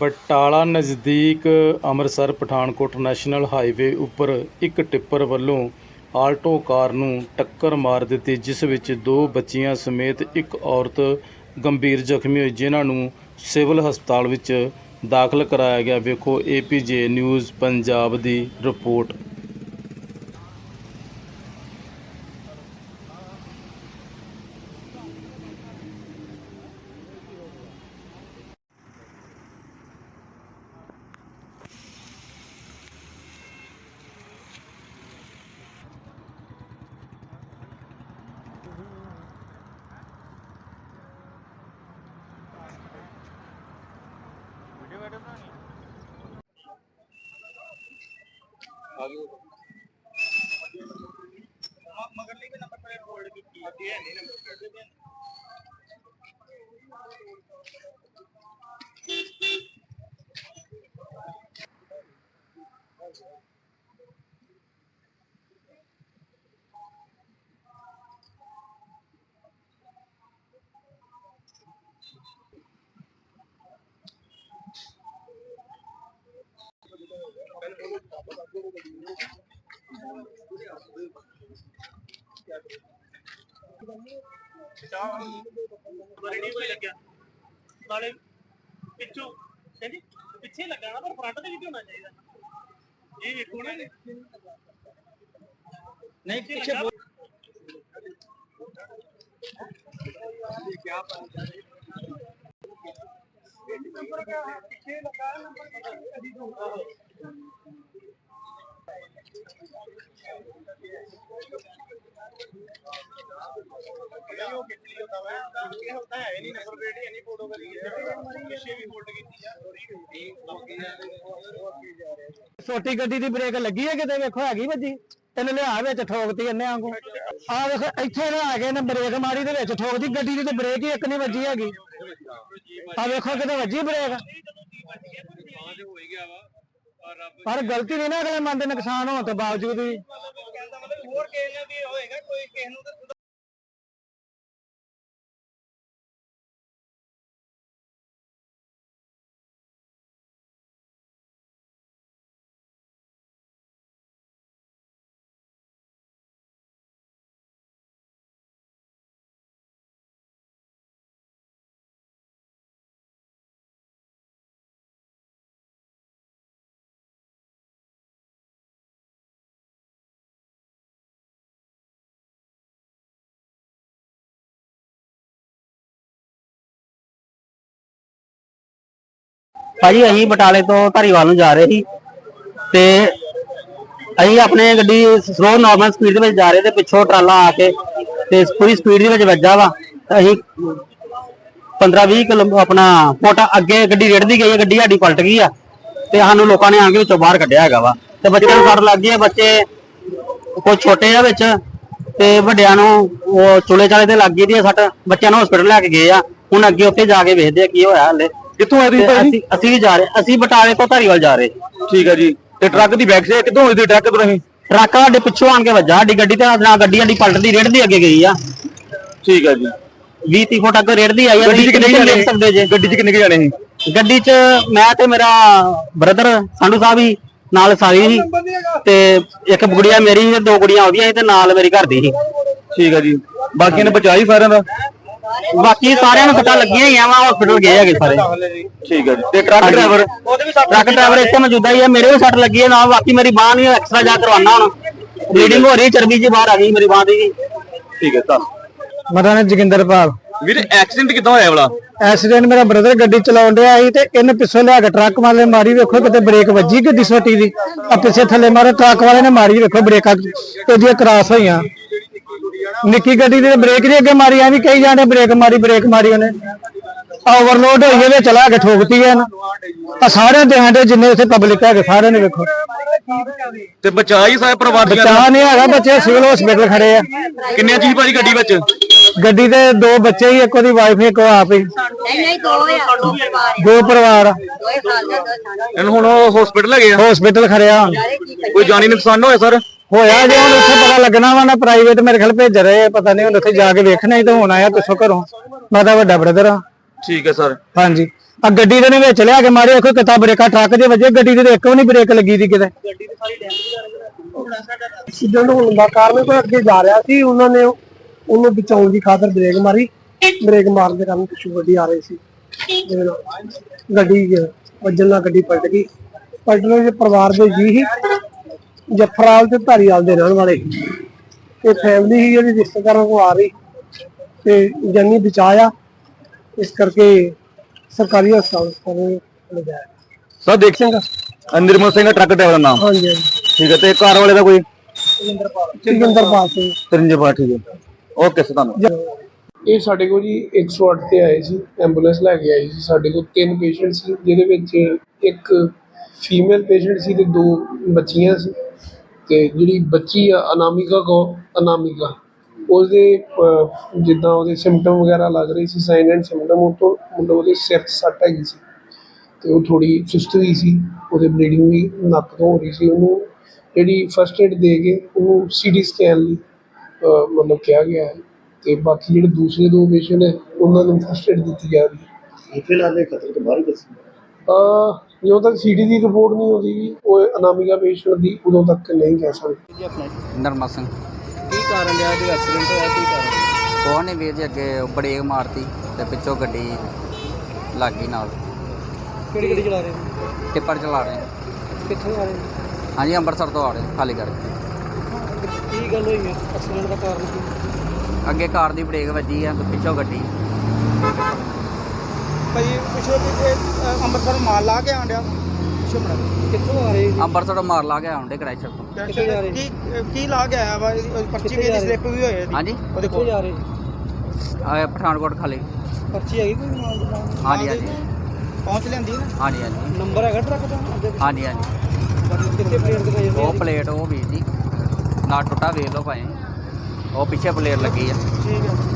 ਬਟਾਲਾ ਨਜ਼ਦੀਕ Amritsar Pathankot national highway ਉੱਪਰ ਇੱਕ ਟਿੱਪਰ ਵੱਲੋਂ ਆਲਟੋ ਕਾਰ ਨੂੰ ਟੱਕਰ ਮਾਰ ਦਿੱਤੀ, ਜਿਸ ਵਿੱਚ ਦੋ ਬੱਚੀਆਂ ਸਮੇਤ ਇੱਕ ਔਰਤ ਗੰਭੀਰ ਜ਼ਖਮੀ ਹੋਈ, ਜਿਨ੍ਹਾਂ ਨੂੰ ਸਿਵਲ ਹਸਪਤਾਲ ਵਿੱਚ ਦਾਖਲ ਕਰਾਇਆ ਗਿਆ। ਵੇਖੋ ਏਪੀਜੇ ਨਿਊਜ਼ ਪੰਜਾਬ ਦੀ ਰਿਪੋਰਟ। ਮਗਰਲੀ ਵੀ ਨੰਬਰ ਪਲੇਟ ਹੋਲਡ ਕੀਤੀ ਅੱਗੇ ਨਹੀਂ ਨੰਬਰ ਪਲੇਟ ਦੇ ਬਰੇਡੀ ਕੋਈ ਲੱਗਿਆ। ਨਾਲੇ ਪਿੱਛੋਂ ਕਹਿੰਦੀ ਪਿੱਛੇ ਲੱਗਾ ਨਾ ਪਰ ਫਰੰਟ ਤੇ ਵੀ ਤੇ ਹੋਣਾ ਚਾਹੀਦਾ ਇਹ ਵੇਖੋ ਨਾ। ਨਹੀਂ ਪਿੱਛੇ ਨੰਬਰ ਕਾ ਪਿੱਛੇ ਲੱਗਾ। ਨੰਬਰ ਕਦੀ ਨਹੀਂ ਉਹ ਕਿੱਥੇ ਹੁੰਦਾ ਵਾ ਇਹ ਹੁੰਦਾ ਹੈ ਨਹੀਂ ਨੰਬਰ ਪਲੇਟ ਹੀ ਨਹੀਂ ਫੋਟੋ ਕਰੀ ਹੈ ਪਿੱਛੇ ਵੀ ਹੋਲਡ ਕੀਤੀ ਆ ਛੋਟੀ ਗੱਡੀ ਦੀ ਬ੍ਰੇਕ ਲੱਗੀ ਹੈ ਕਿਤੇ? ਵੇਖੋ ਹੈਗੀ ਵੱਜੀ। ਇਹਨੇ ਲਿਆ ਵਿੱਚ, ਠੋਕਤੀ ਇਹਨੇ ਵਾਂਗੂ। ਆ ਵੇਖੋ, ਇੱਥੇ ਨਾ ਆ ਗਏ ਨੇ ਬ੍ਰੇਕ ਮਾਰੀ ਦੇ ਵਿੱਚ ਠੋਕਦੀ ਗੱਡੀ ਦੀ ਤੇ ਬ੍ਰੇਕ ਹੀ ਇੱਕ ਨਹੀਂ ਵੱਜੀ ਹੈਗੀ। ਆ ਵੇਖੋ ਕਿਤੇ ਵੱਜੀ ਬ੍ਰੇਕ ਪਰ ਗਲਤੀ ਨਹੀਂ ਨਾ ਅਗਲੇ ਮਨ ਦੇ ਨੁਕਸਾਨ ਹੋਣ ਤੋਂ ਬਾਵਜੂਦ ਵੀ। ਹੋਰ ਕਿਸੇ ਨਾਲ ਵੀ ਹੋਏਗਾ, ਕੋਈ ਕਿਸੇ ਨੂੰ ਤਾਂ ਭਾਜੀ ਅਸੀਂ ਬਟਾਲੇ ਤੋਂ ਧਾਰੀਵਾਲ ਨੂੰ ਜਾ ਰਹੇ ਸੀ ਤੇ ਅਸੀਂ ਆਪਣੇ ਗੱਡੀ ਸਲੋ ਨਾਰਮਲ ਸਪੀਡ ਦੇ ਵਿੱਚ ਜਾ ਰਹੇ ਤੇ ਪਿੱਛੋਂ ਟਰਾਲਾ ਆ ਕੇ ਤੇ ਪੂਰੀ ਸਪੀਡ ਦੇ ਵਿੱਚ ਵੱਜਾ ਵਾ। ਤੇ ਅਸੀਂ 15 20 ਕਿਲੋ ਆਪਣਾ ਫੁੱਟ ਅੱਗੇ ਗੱਡੀ ਰੇੜਦੀ ਗਈ ਹੈ ਗੱਡੀ ਸਾਡੀ ਪਲਟ ਗਈ ਆ ਤੇ ਸਾਨੂੰ ਲੋਕਾਂ ਨੇ ਆ ਕੇ ਵਿੱਚੋਂ ਬਾਹਰ ਕੱਢਿਆ ਹੈਗਾ ਵਾ। ਤੇ ਬੱਚਿਆਂ ਨੂੰ ਸੱਟ ਲੱਗ ਗਈ ਹੈ ਬੱਚੇ ਕੋਈ ਛੋਟੇ ਆ ਵਿੱਚ ਤੇ ਵੱਡਿਆਂ ਨੂੰ ਉਹ ਚੁਲੇ ਚਾਲੇ ਤੇ ਲੱਗ ਗਈ ਦੀ ਆ ਸੱਟ। ਬੱਚਿਆਂ ਨੂੰ ਹਸਪੀਟਲ ਲੈ ਕੇ ਗਏ ਆ। ਹੁਣ ਅੱਗੇ ਉੱਥੇ ਜਾ ਕੇ ਵੇਖਦੇ ਆ ਕੀ ਹੋਇਆ ਹਲੇ। ਕਿੱਥੋਂ ਆਏ ਤੇ ਅਸੀਂ ਅਸੀਂ ਵੀ ਜਾ ਰਹੇ ਅਸੀਂ ਬਟਾਲੇ ਤੋਂ ਧਾਰੀਵਾਲ ਜਾ ਰਹੇ। ਠੀਕ ਹੈ ਜੀ। ਤੇ ਟਰੱਕ ਦੀ ਬੈਕ ਸਾਈਡ ਕਿੱਥੋਂ ਹੋਈ ਦੀ ਟਰੱਕ ਤੋਂ ਅਸੀਂ ਟਰੱਕ ਸਾਡੇ ਪਿੱਛੋਂ ਆਣ ਕੇ ਵੱਜਾ ਸਾਡੀ ਗੱਡੀ ਤੇ ਨਾਲ ਗੱਡੀ ਸਾਡੀ ਪਲਟਦੀ ਰੇੜਦੀ ਅੱਗੇ ਗਈ ਆ। ਠੀਕ ਹੈ ਜੀ। 20 30 ਫੁੱਟ ਅੱਗੇ ਰੇੜਦੀ ਆਈ ਆ ਗੱਡੀ 'ਚ ਕਿੰਨੇ ਤੁਸੀਂ ਜਾਣੇ ਦੇਖ ਸਕਦੇ ਜੇ। ਗੱਡੀ 'ਚ ਕਿੰਨੇ ਕੁ ਜਾਣੇ ਸੀ? ਗੱਡੀ 'ਚ ਮੈਂ ਤੇ ਮੇਰਾ ਬ੍ਰਦਰ ਸੰਧੂ ਸਾਹਿਬ ਹੀ ਨਾਲ ਸਾਰੀ ਸੀ। ਤੇ ਇੱਕ ਗੁੜੀਆ ਮੇਰੀ ਤੇ ਦੋ ਗੁੜੀਆਂ ਉਹਦੀਆਂ ਸੀ ਤੇ ਨਾਲ ਮੇਰੀ ਘਰ ਦੀ ਸੀ। ਠੀਕ ਹੈ ਜੀ। ਬਾਕੀਆਂ ਨੇ ਬਚਾਈ ਸਾਰਿਆਂ ਦਾ? ਬਾਕੀ ਸਾਰਿਆਂ ਨੂੰ ਸੱਟਾਂ ਲੱਗੀਆਂ ਹੀ ਆ ਵਾ ਹਸਪੀਟਲ ਗਏ ਹੈਗੇ ਸਾਰੇ। ਠੀਕ ਹੈ ਜੀ। ਤੇ ਟਰੱਕ ਡਰਾਈਵਰ ਟਰੱਕ ਡਰਾਈਵਰ ਇੱਥੇ ਮੌਜੂਦਾ ਹੀ ਆ ਮੇਰੇ ਵੀ ਸੱਟ ਲੱਗੀ ਹੈ ਨਾਲ ਬਾਕੀ ਮੇਰੀ ਬਾਹ ਨਹੀਂ ਐਕਸਟਰਾ ਜਾ ਕਰਵਾਉਣਾ ਹੁਣ। ਬਲੀਡਿੰਗ ਹੋ ਰਹੀ ਹੈ, ਚਰਬੀ ਜੀ ਬਾਹਰ ਆ ਗਈ ਮੇਰੀ ਬਾਹ ਦੀ ਜੀ ਠੀਕ ਹੈ ਤਾਂ। ਮੇਰਾ ਨਾਮ ਜੋਗਿੰਦਰਪਾਲ ਵੀਰ ਐਕਸੀਡੈਂਟ ਕਿੱਦਾਂ ਹੋਇਆ ਵਾਲਾ? ਐਕਸੀਡੈਂਟ ਮੇਰਾ ਬ੍ਰਦਰ ਗੱਡੀ ਚਲਾਉਣ ਡਿਆ ਸੀ ਤੇ ਇਹਨੇ ਪਿੱਛੋਂ ਲਿਆ ਕੇ ਟਰੱਕ ਵਾਲੇ ਮਾਰੀ ਵੇਖੋ ਕਿਤੇ ਬ੍ਰੇਕ ਵੱਜੀ ਗੱਡੀ ਛੋਟੀ ਦੀ। ਆ ਪਿੱਛੇ ਥੱਲੇ ਮਾਰੇ ਟਰੱਕ ਵਾਲੇ ਨੇ ਮਾਰੀ ਵੇਖੋ ਬ੍ਰੇਕਾਂ ਉਹਦੀਆਂ ਕਰਾਸ ਹੋਈਆਂ। ਨਿੱਕੀ ਗੱਡੀ ਦੀ ਬ੍ਰੇਕ ਦੀ ਅੱਗੇ ਮਾਰੀ ਐਵੇਂ ਕਈ ਜਾਣੇ ਬ੍ਰੇਕ ਮਾਰੀ ਬ੍ਰੇਕ ਮਾਰੀ ਉਹਨੇ। ਓਵਰਲੋਡ ਹੋਈ ਇਹਦੇ ਚਲਾ ਕੇ ਠੋਕਤੀ ਐ ਨਾ। ਆ ਸਾਰੇ ਦੇ ਦੇ ਜਿੰਨੇ ਇੱਥੇ ਪਬਲਿਕ ਹੈਗੇ ਸਾਰੇ ਨੇ ਵੇਖੋ। ਤੇ ਬਚਾ ਹੀ ਸਾਰੇ ਪਰਿਵਾਰ ਦੀਆਂ ਬਚਾ ਨਹੀਂ ਹੈਗਾ ਬੱਚੇ ਸਿਵਲ ਹਸਪੀਟਲ ਖੜੇ ਆ। ਕਿੰਨੀਆਂ ਚੀਜ਼ ਭਾਜੀ ਗੱਡੀ ਵਿੱਚ? ਗੱਡੀ ਦੇ ਦੋ ਬੱਚੇ ਹੀ ਇੱਕ ਉਹਦੀ ਵਾਈਫ ਇੱਕ ਉਹ ਆਪ ਹੀ। ਨਹੀਂ ਨਹੀਂ ਦੋ ਆ। ਦੋ ਪਰਿਵਾਰ ਦੋ ਪਰਿਵਾਰ ਇਹਨੂੰ ਹੁਣ ਹਸਪੀਟਲ ਲੈ ਗਏ ਆ? ਹਸਪੀਟਲ ਖੜਿਆ ਕੋਈ ਜਾਨੀ ਨੁਕਸਾਨ ਹੋਇਆ ਸਰ? ਹੋਇਆ ਜੇ ਹੁਣ ਉੱਥੇ ਪਤਾ ਲੱਗਣਾ ਵਾ ਨਾ ਪ੍ਰਾਈਵੇਟ ਮੇਰੇ ਖਿਆਲ ਭੇਜ ਰਹੇ ਆ ਪਤਾ ਨਹੀਂ ਹੁਣ ਉੱਥੇ ਜਾ ਕੇ ਵੇਖਣਾ ਹੀ ਤਾਂ ਹੋਣਾ ਆ ਪਿੱਛੋਂ ਘਰੋਂ। ਮੈਂ ਤਾਂ ਵੱਡਾ ਬ੍ਰਦਰ ਆ। ਠੀਕ ਹੈ ਸਰ। ਹਾਂਜੀ। ਆ ਗੱਡੀ ਦੇ ਨੇ ਵਿੱਚ ਲਿਆ ਕੇ ਮਾਰੇ ਦੇਖੋ ਕਿਤਾ ਬ੍ਰੇਕਾਂ ਟਰੱਕ ਦੇ ਵੱਜੇ ਗੱਡੀ ਦੇ ਇੱਕ ਵੀ ਨਹੀਂ ਬ੍ਰੇਕ ਲੱਗੀ ਦੀ ਕਿਤੇ। ਗੱਡੀ ਤੇ ਸਾਰੀ ਡੈਮੇਜ ਕਰ ਰਿਹਾ ਐਕਸੀਡੈਂਟ ਹੋਣ ਦਾ ਕਾਰਨ ਕੋਈ ਅੱਗੇ ਜਾ ਰਿਹਾ ਸੀ ਉਹਨਾਂ ਨੇ ਉਹਨੂੰ ਬਚਾਉਣ ਦੀ ਖਾਤਰ ਬ੍ਰੇਕ ਮਾਰੀ ਬ੍ਰੇਕ ਮਾਰਨ ਦੇ ਕਾਰਨ ਪਿੱਛੋਂ ਗੱਡੀ ਆ ਰਹੀ ਸੀ। ਜਿਹਦੇ ਨਾਲ ਗੱਡੀ ਵੱਜਣ ਨਾਲ ਗੱਡੀ ਪਲਟ ਗਈ। ਪਲਟਣ ਦੇ ਪਰਿਵਾਰ ਦੇ ਜੀ ਹੀ ਜਫਰਾਲ ਤੇ ਧਾਰੀਵਾਲ ਦੇ ਰਹਿਣ ਵਾਲੇ। ਇਹ ਫੈਮਿਲੀ ਹੀ ਜਿਹੜੀ ਰਿਸ਼ਤੇਦਾਰਾਂ ਕੋ ਆ ਰਹੀ। ਤੇ ਜਾਨੀ ਬਚਾਇਆ ਇਸ ਕਰਕੇ ਸਰਕਾਰੀ ਹਸਪਤਾਲ ਕੋਲ ਲਿਜਾਇਆ ਸਰ ਦੇਖ ਸਿੰਘ ਨਿਰਮਲ ਸਿੰਘ ਟਰੱਕ ਡਰਾਈਵਰ ਦਾ ਨਾਮ। ਹਾਂਜੀ ਹਾਂਜੀ। ਠੀਕ ਹੈ ਤੇ ਕਾਰ ਵਾਲੇ ਦਾ ਕੋਈ? ਜੋਗਿੰਦਰਪਾਲ ਸਿੰਘ। ਤਰਿੰਜਪਾ ਠੀਕ ਹੈ ਓਕੇ ਸਰ ਇਹ ਸਾਡੇ ਕੋਲ ਜੀ 108 ਤੇ ਆਏ ਸੀ। ਐਂਬੂਲੈਂਸ ਲੈ ਕੇ ਆਈ ਸੀ। ਸਾਡੇ ਕੋਲ ਤਿੰਨ ਪੇਸ਼ੈਂਟ ਸੀ ਜਿਹਦੇ ਵਿੱਚ ਇੱਕ ਫੀਮੇਲ ਪੇਸ਼ੈਂਟ ਸੀ ਤੇ ਦੋ ਬੱਚੀਆਂ ਸੀ। ਅਤੇ ਜਿਹੜੀ ਬੱਚੀ ਆ, ਅਨਾਮਿਕਾ ਕੋ, ਅਨਾਮਿਕਾ, ਉਹਦੇ ਜਿੱਦਾਂ ਉਹਦੇ ਸਿੰਪਟਮ ਵਗੈਰਾ ਲੱਗ ਰਹੇ ਸੀ ਸਾਈਨ ਐਂਡ ਸਿੰਪਟਮ ਉਹ ਤੋਂ ਮਤਲਬ ਉਹਦੇ ਸਿਰ 'ਚ ਸੱਟ ਹੈਗੀ ਸੀ ਅਤੇ ਉਹ ਥੋੜ੍ਹੀ ਸੁਸਤ ਵੀ ਸੀ, ਉਹਦੇ ਬਲੀਡਿੰਗ ਵੀ ਨੱਕ ਤੋਂ ਹੋ ਰਹੀ ਸੀ, ਉਹਨੂੰ ਜਿਹੜੀ ਫਸਟ ਏਡ ਦੇ ਕੇ ਉਹਨੂੰ ਸੀ ਟੀ ਸਕੈਨ ਲਈ ਮਤਲਬ ਕਿਹਾ ਗਿਆ ਹੈ ਅਤੇ ਬਾਕੀ ਜਿਹੜੇ ਦੂਸਰੇ ਦੋ ਪੇਸ਼ੈਂਟ ਹੈ ਉਹਨਾਂ ਨੂੰ ਫਸਟ ਏਡ ਦਿੱਤੀ ਜਾ ਰਹੀ ਹੈ। ਫਿਲਹਾਲ ਇਹ ਖਤਰੇ ਤੋਂ ਬਾਹਰ ਹੀ ਦੱਸੀ ਜਦੋਂ ਤੱਕ ਸੀਟੀ ਦੀ ਰਿਪੋਰਟ ਨਹੀਂ ਆਉਂਦੀ ਉਹ ਅਨਾਮਿਕਾ ਪੇਸ਼ੈਂਟ ਦੀ ਉਦੋਂ ਤੱਕ ਨਹੀਂ ਕਹਿ ਸਕਦੇ। ਨਰਮਾ ਸਿੰਘ। ਕੀ ਕਾਰਨ ਰਿਹਾ? ਜੋ ਐਕਸੀਡੈਂਟ ਹੋਇਆ ਕੀ ਕਾਰਨ ਕੋਹ ਨੇ ਵੀਰ ਜੀ ਅੱਗੇ ਬ੍ਰੇਕ ਮਾਰਤੀ ਤੇ ਪਿੱਛੋਂ ਗੱਡੀ ਲੱਗ ਗਈ ਨਾਲ। ਕਿਹੜੀ ਗੱਡੀ ਚਲਾ ਰਹੇ ਟਿੱਪਰ ਚਲਾ ਰਹੇ। ਕਿੱਥੋਂ ਆ ਰਹੇ ਹਾਂਜੀ ਅੰਮ੍ਰਿਤਸਰ ਤੋਂ ਆ ਰਹੇ ਖਾਲੀ ਕਰਕੇ। ਕੀ ਗੱਲ ਹੋਈ ਹੈ? ਐਕਸੀਡੈਂਟ ਦਾ ਕਾਰਨ ਕੀ? ਅੱਗੇ ਕਾਰ ਦੀ ਬ੍ਰੇਕ ਵੱਜੀ ਆ ਤੇ ਪਿੱਛੋਂ ਗੱਡੀ। ਭਾਈ ਪਿਛਲੇ ਅੰਮ੍ਰਿਤਸਰ ਮਾਲ ਲਾ ਕੇ ਆਂਡਿਆ ਪਿੱਛੇ ਮੜਾ ਕਿੱਥੋਂ ਆ ਰਹੇ ਅੰਮ੍ਰਿਤਸਰ ਤੋਂ ਮਾਰ ਲਾ ਕੇ ਆਉਂਦੇ ਕ੍ਰੈਸ਼ਰ ਤੋਂ। ਕਿੱਥੇ ਜਾ ਰਹੇ? ਕੀ ਕੀ ਲਾ ਕੇ ਆਇਆ ਵਾ? ਇਹਦੀ ਪਰਚੀ ਵੀ ਜਾ ਇਹਦੀ ਰਹੇ? ਸਲਿੱਪ ਵੀ ਹੋਈ ਇਹਦੀ। ਹਾਂਜੀ। ਉਹ ਦੇਖੋ ਕਿੱਥੇ ਜਾ ਰਹੇ? ਆਹ ਪਠਾਨਕੋਟ ਖਾਲੀ। ਪਰਚੀ ਹੈਗੀ ਕੋਈ ਨਾਲ ਦੀ? ਨਾਲ? ਹਾਂਜੀ ਹਾਂਜੀ। ਪਹੁੰਚ ਲੈਂਦੀ ਨਾ? ਹਾਂਜੀ ਹਾਂਜੀ। ਨੰਬਰ ਹੈਗਾ ਟਰੱਕ ਦਾ? ਅੱਗੇ ਹਾਂਜੀ ਹਾਂਜੀ। ਕਿੱਥੇ ਪਲੇਟ ਉਹ ਪਲੇਟ ਉਹ ਵੀਰ ਜੀ ਨਾ ਟੁੱਟਾ ਵੇਖ ਲਓ ਭਾਵੇਂ ਉਹ ਪਿੱਛੇ ਪਲੇਟ ਲੱਗੀ ਆ। ਠੀਕ ਹੈ।